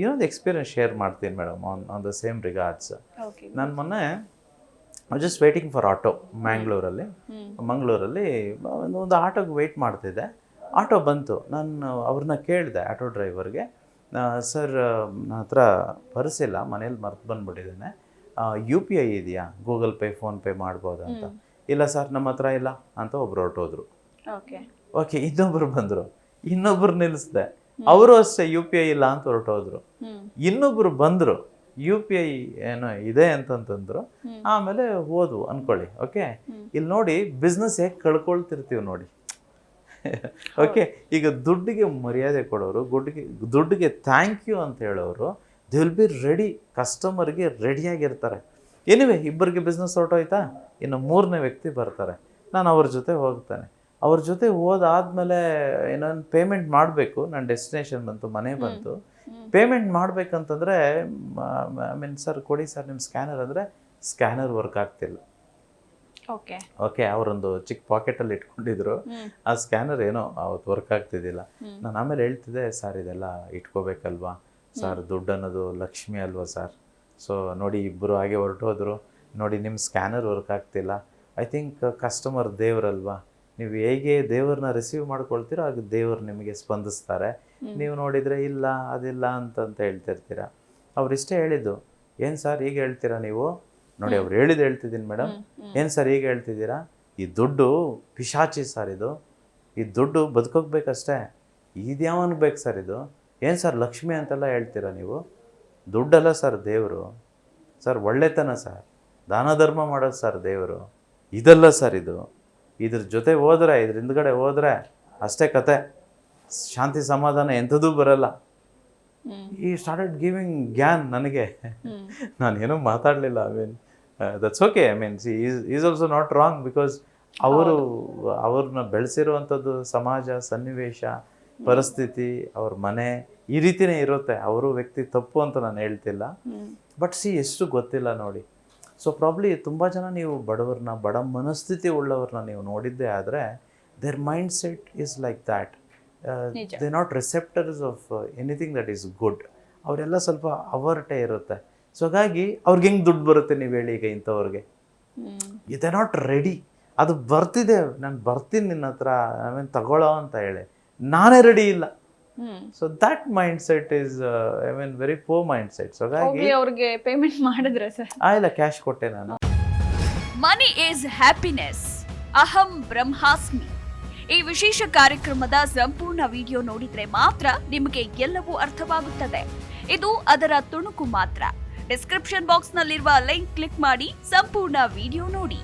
ಇನ್ನೊಂದು experience share ಮಾಡ್ತೀನಿ madam on on the same regards okay ನಾನು ಮೊನ್ನೆ ಜಸ್ಟ್ ವೇಟಿಂಗ್ ಫಾರ್ ಆಟೋ ಮ್ಯಾಂಗ್ಳೂರಲ್ಲಿ ಮಂಗಳೂರಲ್ಲಿ ಒಂದು ಒಂದು ಆಟೋಗೆ ವೆಯ್ಟ್ ಮಾಡ್ತಿದ್ದೆ. ಆಟೋ ಬಂತು. ನಾನು ಅವ್ರನ್ನ ಕೇಳಿದೆ ಆಟೋ ಡ್ರೈವರ್ಗೆ ಸರ್ ನನ್ನ ಹತ್ರ ಪರಿಸಿಲ್ಲ ಮನೇಲಿ ಮರ್ತು ಬಂದುಬಿಟ್ಟಿದ್ದೇನೆ. ಯು ಪಿ ಐ ಇದೆಯಾ? ಗೂಗಲ್ ಪೇ ಫೋನ್ಪೇ ಮಾಡ್ಬೋದಾ ಅಂತ? ಇಲ್ಲ ಸರ್ ನಮ್ಮ ಹತ್ರ ಇಲ್ಲ ಅಂತ ಒಬ್ರು ಹೊರಟೋದ್ರು. ಓಕೆ ಓಕೆ ಇನ್ನೊಬ್ರು ಬಂದರು. ಇನ್ನೊಬ್ರು ನಿಲ್ಲಿಸ್ದೆ ಅವರು ಅಷ್ಟೇ ಯು ಪಿ ಐ ಇಲ್ಲ ಅಂತ ಹೊರಟೋದ್ರು. ಇನ್ನೊಬ್ರು ಬಂದರು ಯು ಪಿ ಐ ಏನೋ ಇದೆ ಅಂತಂತಂದ್ರು ಆಮೇಲೆ ಹೋದ್ವು ಅನ್ಕೊಳ್ಳಿ ಓಕೆ. ಇಲ್ಲಿ ನೋಡಿ ಬಿಸ್ನೆಸ್ ಹೇಗೆ ಕಳ್ಕೊಳ್ತಿರ್ತೀವಿ ನೋಡಿ. ಓಕೆ ಈಗ ದುಡ್ಡಿಗೆ ಮರ್ಯಾದೆ ಕೊಡೋರು ದುಡ್ಡಿಗೆ ದುಡ್ಡಿಗೆ ಥ್ಯಾಂಕ್ ಯು ಅಂತ ಹೇಳೋರು ದಿ ವಿಲ್ ಬಿ ರೆಡಿ ಕಸ್ಟಮರ್ಗೆ ರೆಡಿಯಾಗಿರ್ತಾರೆ ಎನಿವೆ ಇಬ್ಬರಿಗೆ ಬಿಸ್ನೆಸ್ ಹೊರಟೋಯ್ತಾ? ಇನ್ನು ಮೂರನೇ ವ್ಯಕ್ತಿ ಬರ್ತಾರೆ. ನಾನು ಅವ್ರ ಜೊತೆ ಹೋಗ್ತಾನೆ. ಅವ್ರ ಜೊತೆ ಹೋದಾದ್ಮೇಲೆ ಇನ್ನೊಂದು ಪೇಮೆಂಟ್ ಮಾಡಬೇಕು. ನನ್ನ ಡೆಸ್ಟಿನೇಷನ್ ಬಂತು ಮನೆ ಬಂತು. ಪೇಮೆಂಟ್ ಮಾಡಬೇಕಂತಂದರೆ ಐ ಮೀನ್ ಸರ್ ಕೊಡಿ ಸರ್ ನಿಮ್ಮ ಸ್ಕ್ಯಾನರ್ ಅಂದರೆ ಸ್ಕ್ಯಾನರ್ ವರ್ಕ್ ಆಗ್ತಿಲ್ಲ. ಓಕೆ ಓಕೆ ಅವರೊಂದು ಚಿಕ್ಕ ಪಾಕೆಟಲ್ಲಿ ಇಟ್ಕೊಂಡಿದ್ರು. ಆ ಸ್ಕ್ಯಾನರ್ ಏನೋ ಅವತ್ತು ವರ್ಕ್ ಆಗ್ತಿದ್ದಿಲ್ಲ. ನಾನು ಆಮೇಲೆ ಹೇಳ್ತಿದ್ದೆ ಸರ್ ಇದೆಲ್ಲ ಇಟ್ಕೋಬೇಕಲ್ವಾ? ಸರ್ ದುಡ್ಡು ಅನ್ನೋದು ಲಕ್ಷ್ಮಿ ಅಲ್ವಾ ಸರ್ ಸೊ ನೋಡಿ ಇಬ್ಬರು ಹಾಗೆ ಹೊರಟೋದ್ರು. ನೋಡಿ ನಿಮ್ಮ ಸ್ಕ್ಯಾನರ್ ವರ್ಕ್ ಆಗ್ತಿಲ್ಲ. ಐ ಥಿಂಕ್ ಕಸ್ಟಮರ್ ದೇವರಲ್ವಾ? ನೀವು ಹೇಗೆ ದೇವ್ರನ್ನ ರಿಸೀವ್ ಮಾಡ್ಕೊಳ್ತೀರೋ ಆಗ ದೇವರು ನಿಮಗೆ ಸ್ಪಂದಿಸ್ತಾರೆ. ನೀವು ನೋಡಿದರೆ ಇಲ್ಲ ಅದಿಲ್ಲ ಅಂತಂತ ಹೇಳ್ತಿರ್ತೀರ. ಅವ್ರಿಷ್ಟೇ ಹೇಳಿದ್ದು ಏನು ಸರ್ ಈಗ ಹೇಳ್ತೀರಾ ನೀವು? ನೋಡಿ ಅವ್ರು ಹೇಳಿದ್ದು ಹೇಳ್ತಿದ್ದೀನಿ ಮೇಡಮ್ ಏನು ಸರ್ ಈಗ ಹೇಳ್ತಿದ್ದೀರಾ? ಈ ದುಡ್ಡು ಪಿಶಾಚಿ ಸರ್ ಇದು. ಈ ದುಡ್ಡು ಬದುಕೋಗ್ಬೇಕಷ್ಟೇ. ಇದ್ಯಾವನಿಗೆ ಬೇಕು ಸರ್ ಇದು? ಏನು ಸರ್ ಲಕ್ಷ್ಮಿ ಅಂತೆಲ್ಲ ಹೇಳ್ತೀರಾ ನೀವು? ದುಡ್ಡಲ್ಲ ಸರ್ ದೇವರು. ಸರ್ ಒಳ್ಳೆತನ ಸರ್. ದಾನ ಧರ್ಮ ಮಾಡೋದು ಸರ್ ದೇವರು. ಇದಲ್ಲ ಸರ್ ಇದು. ಇದ್ರ ಜೊತೆ ಹೋದ್ರೆ ಇದ್ರ ಹಿಂದ್ಗಡೆ ಹೋದ್ರೆ ಅಷ್ಟೇ ಕತೆ. ಶಾಂತಿ ಸಮಾಧಾನ ಎಂಥದೂ ಬರಲ್ಲ. ಈ ಸ್ಟಾರ್ಟೆಡ್ ಗಿವಿಂಗ್ ಗ್ಯಾನ್ ನನಗೆ. ನಾನೇನೂ ನಾನು ಏನೂ ಮಾತಾಡಲಿಲ್ಲ I mean that's okay I mean she is is also not wrong because ಅವರು ಅವ್ರನ್ನ ಬೆಳೆಸಿರುವಂಥದ್ದು ಸಮಾಜ ಸನ್ನಿವೇಶ ಪರಿಸ್ಥಿತಿ ಅವ್ರ ಮನೆ ಈ ರೀತಿನೇ ಇರುತ್ತೆ. ಅವರು ವ್ಯಕ್ತಿ ತಪ್ಪು ಅಂತ ನಾನು ಹೇಳ್ತಿಲ್ಲ. ಬಟ್ ಸಿ ಎಷ್ಟು ಗೊತ್ತಿಲ್ಲ ನೋಡಿ. ಸೊ ಪ್ರಾಬ್ಲಿ ತುಂಬ ಜನ ನೀವು ಬಡವ್ರನ್ನ ಬಡ ಮನಸ್ಥಿತಿ ಉಳ್ಳವ್ರನ್ನ ನೀವು ನೋಡಿದ್ದೇ ಆದರೆ their mind set is like that. They not receptors of anything that is good ಅವರೆಲ್ಲ ಸ್ವಲ್ಪ ಅವರ್ಟೆ ಇರುತ್ತೆ. ಸೊ ಹಾಗಾಗಿ ಅವ್ರಿಗೆ ಹೆಂಗೆ ದುಡ್ಡು ಬರುತ್ತೆ ನೀವು ಹೇಳಿ ಈಗ ಇಂಥವ್ರಿಗೆ? ಇದೆ ನಾಟ್ ರೆಡಿ ಅದು ಬರ್ತಿದೆ. ನಾನು ಬರ್ತೀನಿ ನಿನ್ನ ಹತ್ರ ಐ ಮೀನ್ ತಗೊಳ್ಳೋ ಅಂತ ಹೇಳಿ. ನಾನೇ ರೆಡಿ ಇಲ್ಲ. So that mind set is I mean very poor mind set so ಹಾಗಾಗಿ ಹೋಗ್ಲಿ ಅವ್ರಿಗೆ ಪೇಮೆಂಟ್ ಮಾಡಿದ್ರೆ ಸರ್. ಆ ಇಲ್ಲ ಕ್ಯಾಶ್ ಕೊಟ್ಟೆ ನಾನು. ಮನಿ ಈಸ್ ಹ್ಯಾಪಿನೆಸ್ ಅಹಂ ಬ್ರಹ್ಮಾಸ್ಮಿ. ಈ ವಿಶೇಷ ಕಾರ್ಯಕ್ರಮದ ಸಂಪೂರ್ಣ ವಿಡಿಯೋ ನೋಡಿದ್ರೆ ಮಾತ್ರ ನಿಮಗೆ ಎಲ್ಲವೂ ಅರ್ಥವಾಗುತ್ತದೆ. ಇದು ಅದರ ತುಣುಕು ಮಾತ್ರ. ಡಿಸ್ಕ್ರಿಪ್ಷನ್ ಬಾಕ್ಸ್ನಲ್ಲಿರುವ ಲಿಂಕ್ ಕ್ಲಿಕ್ ಮಾಡಿ ಸಂಪೂರ್ಣ ವಿಡಿಯೋ ನೋಡಿ.